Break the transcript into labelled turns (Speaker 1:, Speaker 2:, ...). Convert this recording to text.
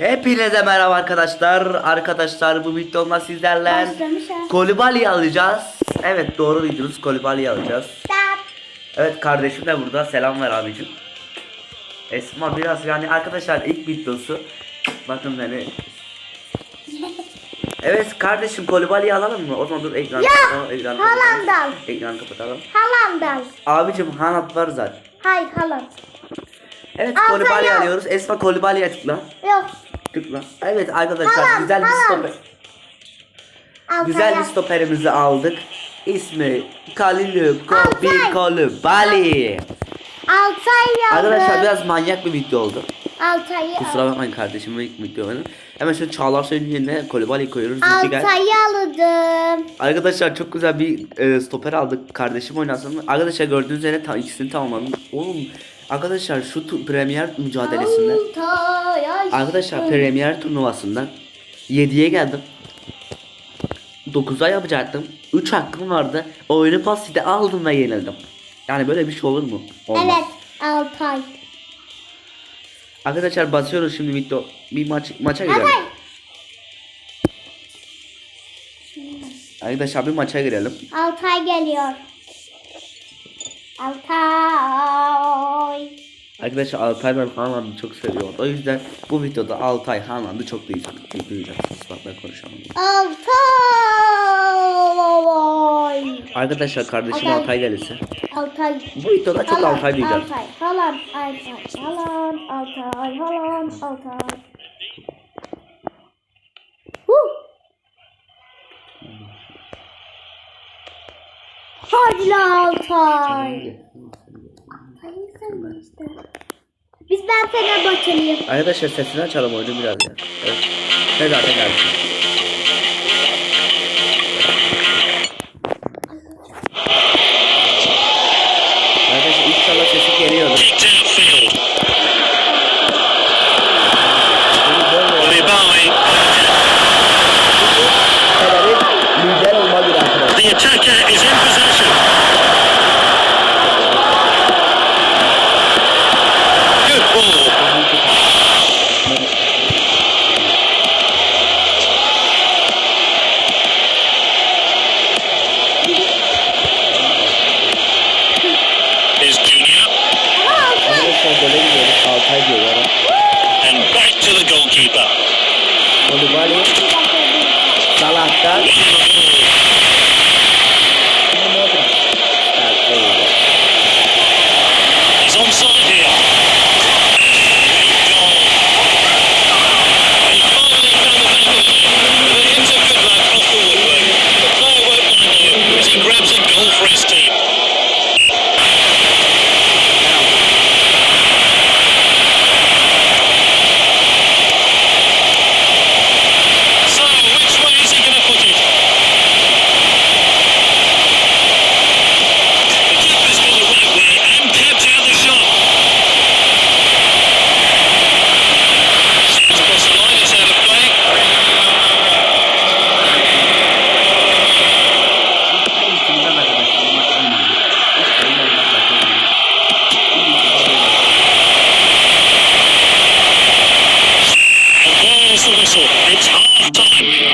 Speaker 1: Hepinize merhaba arkadaşlar. Arkadaşlar bu videomda sizlerle. Kolibali alacağız. Evet doğru duydunuz Kolibali alacağız. Evet kardeşim de burada. Selam ver abicim. Esma biraz yani arkadaşlar ilk videosu. Bakın beni. Evet kardeşim Kolibali'yi alalım mı? O zaman dur ekranı kapatalım. Ekranı kapatalım.
Speaker 2: Haaland'dan.
Speaker 1: Ekranı kapatalım.
Speaker 2: Haaland'dan.
Speaker 1: Abicim Hanat var zaten.
Speaker 2: Hayır Haaland.
Speaker 1: Evet
Speaker 2: Al
Speaker 1: Kolibali alıyoruz. Esma Kolibali'ye tıkla.
Speaker 2: Yok.
Speaker 1: Tıkla. Evet arkadaşlar
Speaker 2: Haaland,
Speaker 1: güzel bir
Speaker 2: Haaland.
Speaker 1: stoper.
Speaker 2: Altay
Speaker 1: Güzel bir stoperimizi aldık. İsmi Kalilu.
Speaker 2: Altay yavrum.
Speaker 1: Arkadaşlar biraz manyak bir video oldu.
Speaker 2: Altay'ı
Speaker 1: Kusura bakmayın kardeşim ilk video benim. Hemen şöyle Çağlar Söyün'ün yerine Kolibali koyuyoruz.
Speaker 2: Altay'ı aldım.
Speaker 1: Arkadaşlar çok güzel bir e, stoper aldık. Kardeşim oynasın? Arkadaşlar gördüğünüz üzere tam ikisini tamamladım. Oğlum arkadaşlar şu tu- premier mücadelesinde
Speaker 2: Altay aşkım.
Speaker 1: Arkadaşlar premier turnuvasından 7'ye geldim. 9'a yapacaktım. 3 hakkım vardı. Oyunu paside aldım ve yenildim. Yani böyle bir şey olur mu? Olmaz.
Speaker 2: Evet. Altay.
Speaker 1: Arkadaşlar basıyoruz şimdi video. Bir maç maça girelim.
Speaker 2: Altay.
Speaker 1: Arkadaşlar bir maça girelim.
Speaker 2: Altay geliyor. Altay.
Speaker 1: Arkadaşlar Altay ben Haaland'ı çok seviyorum. O yüzden bu videoda Altay Haaland'ı çok duyacak- duyacaksınız. Bak ben konuşamam.
Speaker 2: Altay.
Speaker 1: Arkadaşlar kardeşim
Speaker 2: Altay.
Speaker 1: Altay gelirse.
Speaker 2: Altay.
Speaker 1: Bu videoda çok
Speaker 2: Haaland,
Speaker 1: Altay duyacağız.
Speaker 2: Altay, Haaland, Altay, Haaland, Altay, Haaland, Altay. Huh. Hadi Altay. Sen işte. Biz ben Fenerbahçeliyim.
Speaker 1: Arkadaşlar sesini açalım oyunu biraz ya. Evet. Ne zaten geldi.
Speaker 3: Quando o vale tá latado.
Speaker 1: Thank you.